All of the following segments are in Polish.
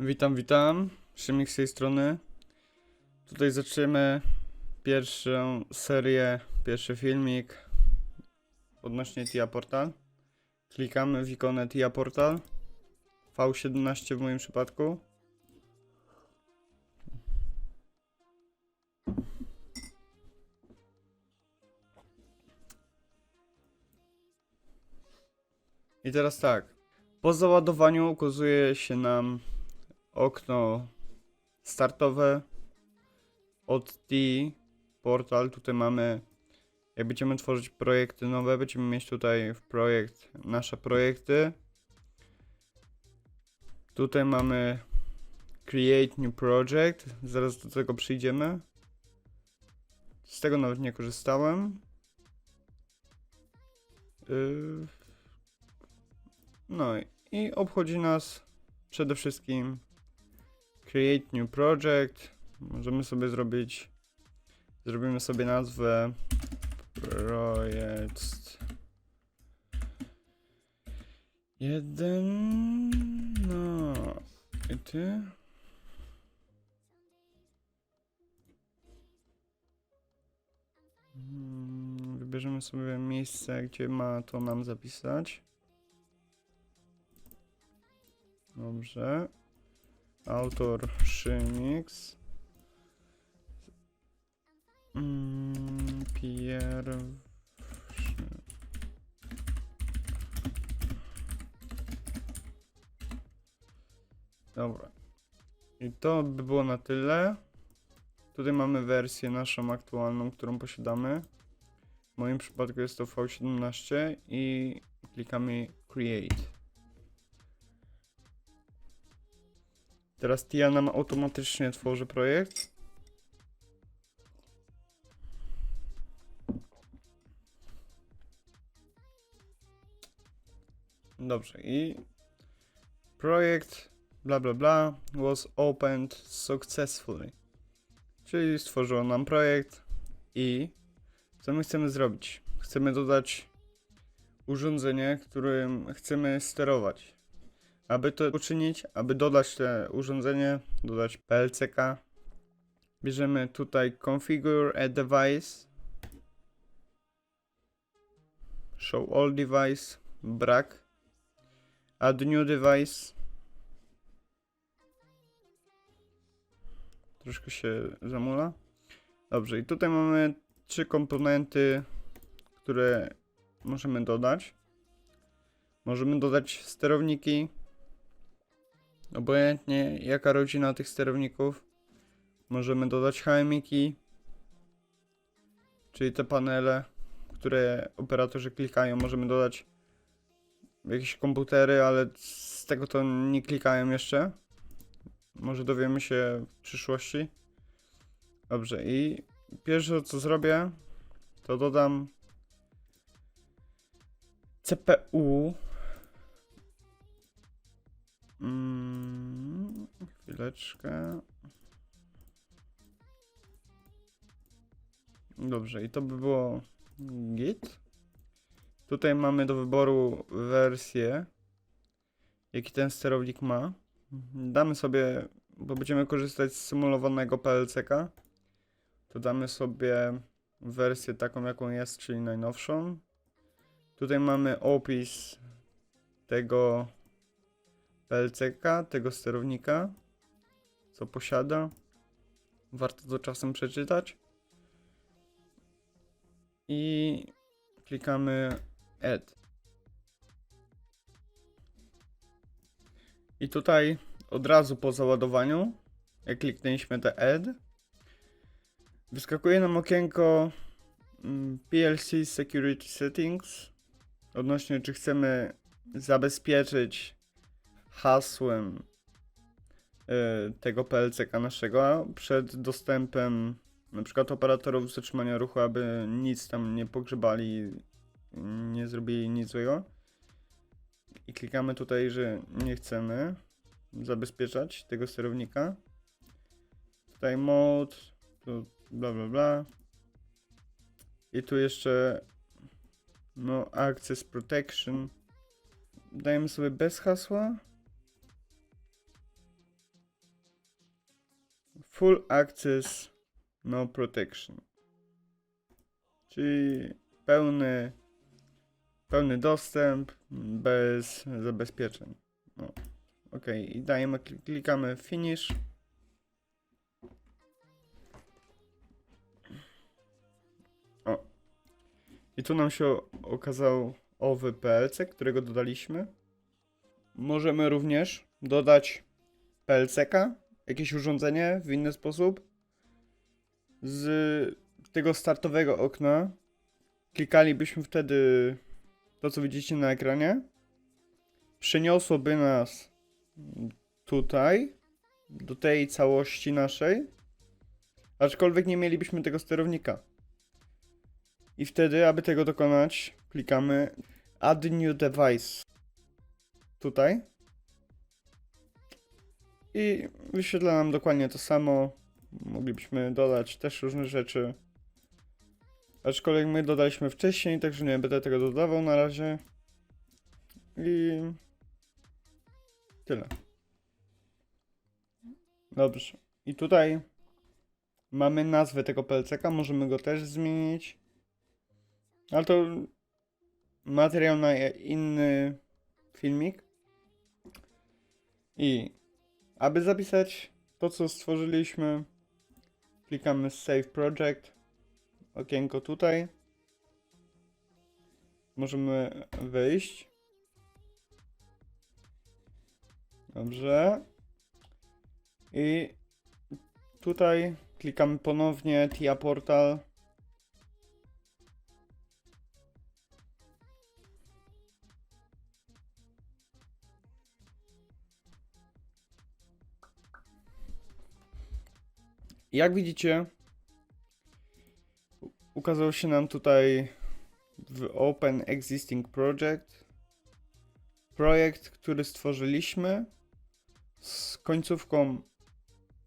Witam, witam. Szymik z tej strony. Tutaj zaczniemy pierwszą serię, pierwszy filmik odnośnie TIA Portal. Klikamy w ikonę TIA Portal. V17 w moim przypadku. I teraz tak. Po załadowaniu ukazuje się nam okno startowe od T portal. Tutaj mamy, jak będziemy tworzyć projekty nowe, będziemy mieć tutaj w projekt nasze projekty. Tutaj mamy create new project. Zaraz do tego przyjdziemy. Z tego nawet nie korzystałem. Yy, no i obchodzi nas przede wszystkim create new project. Możemy sobie zrobić, zrobimy sobie nazwę projekt jeden, no i ty. Mm, Wybierzemy sobie miejsce, gdzie ma to nam zapisać. Dobrze. Autor Szymix. Mm, Pierwszy. Dobra. I to by było na tyle. Tutaj mamy wersję naszą aktualną, którą posiadamy. W moim przypadku jest to V17 i klikamy Create. Teraz TIA nam automatycznie tworzy projekt. Dobrze, i projekt bla bla bla was opened successfully. Czyli stworzyło nam projekt i co my chcemy zrobić? Chcemy dodać urządzenie, którym chcemy sterować. Aby to uczynić, aby dodać te urządzenie, dodać PLCK, bierzemy tutaj configure a device, show all device, brak, add new device. Troszkę się zamula. Dobrze, i tutaj mamy trzy komponenty, które możemy dodać. Możemy dodać sterowniki, Obojętnie jaka rodzina tych sterowników. Możemy dodać HMI, czyli te panele, które operatorzy klikają. Możemy dodać jakieś komputery, ale z tego to nie klikają jeszcze. Może dowiemy się w przyszłości. Dobrze, i pierwsze co zrobię, to dodam CPU Mm, chwileczkę. Dobrze, i to by było git. Tutaj mamy do wyboru wersję, jaki ten sterownik ma. Damy sobie, bo będziemy korzystać z symulowanego PLCK, to damy sobie wersję taką, jaką jest, czyli najnowszą. Tutaj mamy opis tego PLCK tego sterownika, co posiada. Warto to czasem przeczytać. I klikamy Add. I tutaj od razu po załadowaniu, jak kliknęliśmy te Add, wyskakuje nam okienko mm, PLC Security Settings odnośnie czy chcemy zabezpieczyć hasłem y, tego PLCK naszego przed dostępem na przykład operatorów zatrzymania ruchu, aby nic tam nie pogrzebali, nie zrobili nic złego. I klikamy tutaj, że nie chcemy zabezpieczać tego sterownika. Tutaj mode, tu bla bla bla. I tu jeszcze no access protection. Dajemy sobie bez hasła. Full access, no protection. Czyli pełny, pełny dostęp bez zabezpieczeń. No. Ok, i dajemy, klik- klikamy finish. O. I tu nam się okazał owy PLC, którego dodaliśmy. Możemy również dodać PLC-ka, jakieś urządzenie w inny sposób. Z tego startowego okna klikalibyśmy wtedy to, co widzicie na ekranie. Przeniosłoby nas tutaj, do tej całości naszej, aczkolwiek nie mielibyśmy tego sterownika. I wtedy, aby tego dokonać, klikamy Add New Device tutaj. I wyświetla nam dokładnie to samo. Moglibyśmy dodać też różne rzeczy. Aczkolwiek my dodaliśmy wcześniej, także nie będę tego dodawał na razie. I tyle. Dobrze. I tutaj mamy nazwę tego PLC-ka, możemy go też zmienić. Ale to materiał na inny filmik. I aby zapisać to, co stworzyliśmy, klikamy Save Project, okienko tutaj. Możemy wyjść. Dobrze. I tutaj klikamy ponownie TIA Portal. Jak widzicie, ukazał się nam tutaj w Open Existing Project. Projekt, który stworzyliśmy z końcówką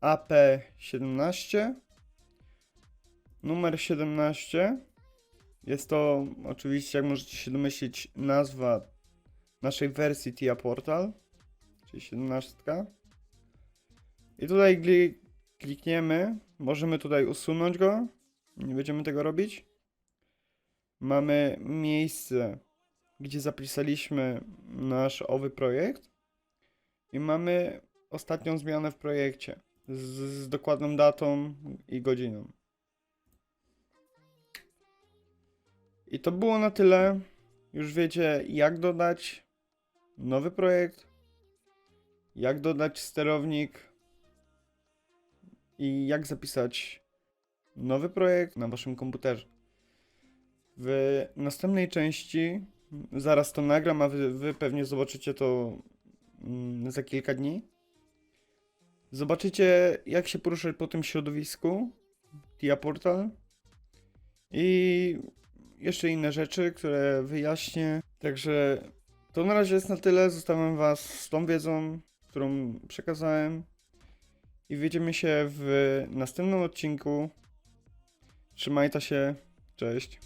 AP17 numer 17 jest to oczywiście, jak możecie się domyślić, nazwa naszej wersji TIA Portal, czyli 17. I tutaj klikniemy, możemy tutaj usunąć go, nie będziemy tego robić. Mamy miejsce, gdzie zapisaliśmy nasz owy projekt i mamy ostatnią zmianę w projekcie z, z dokładną datą i godziną. I to było na tyle. Już wiecie, jak dodać nowy projekt, jak dodać sterownik i jak zapisać nowy projekt na waszym komputerze. W następnej części zaraz to nagram, a wy, wy pewnie zobaczycie to mm, za kilka dni. Zobaczycie, jak się poruszać po tym środowisku TIA Portal i jeszcze inne rzeczy, które wyjaśnię. Także to na razie jest na tyle. Zostawiam Was z tą wiedzą, którą przekazałem. I widzimy się w następnym odcinku. Trzymajcie się. Cześć.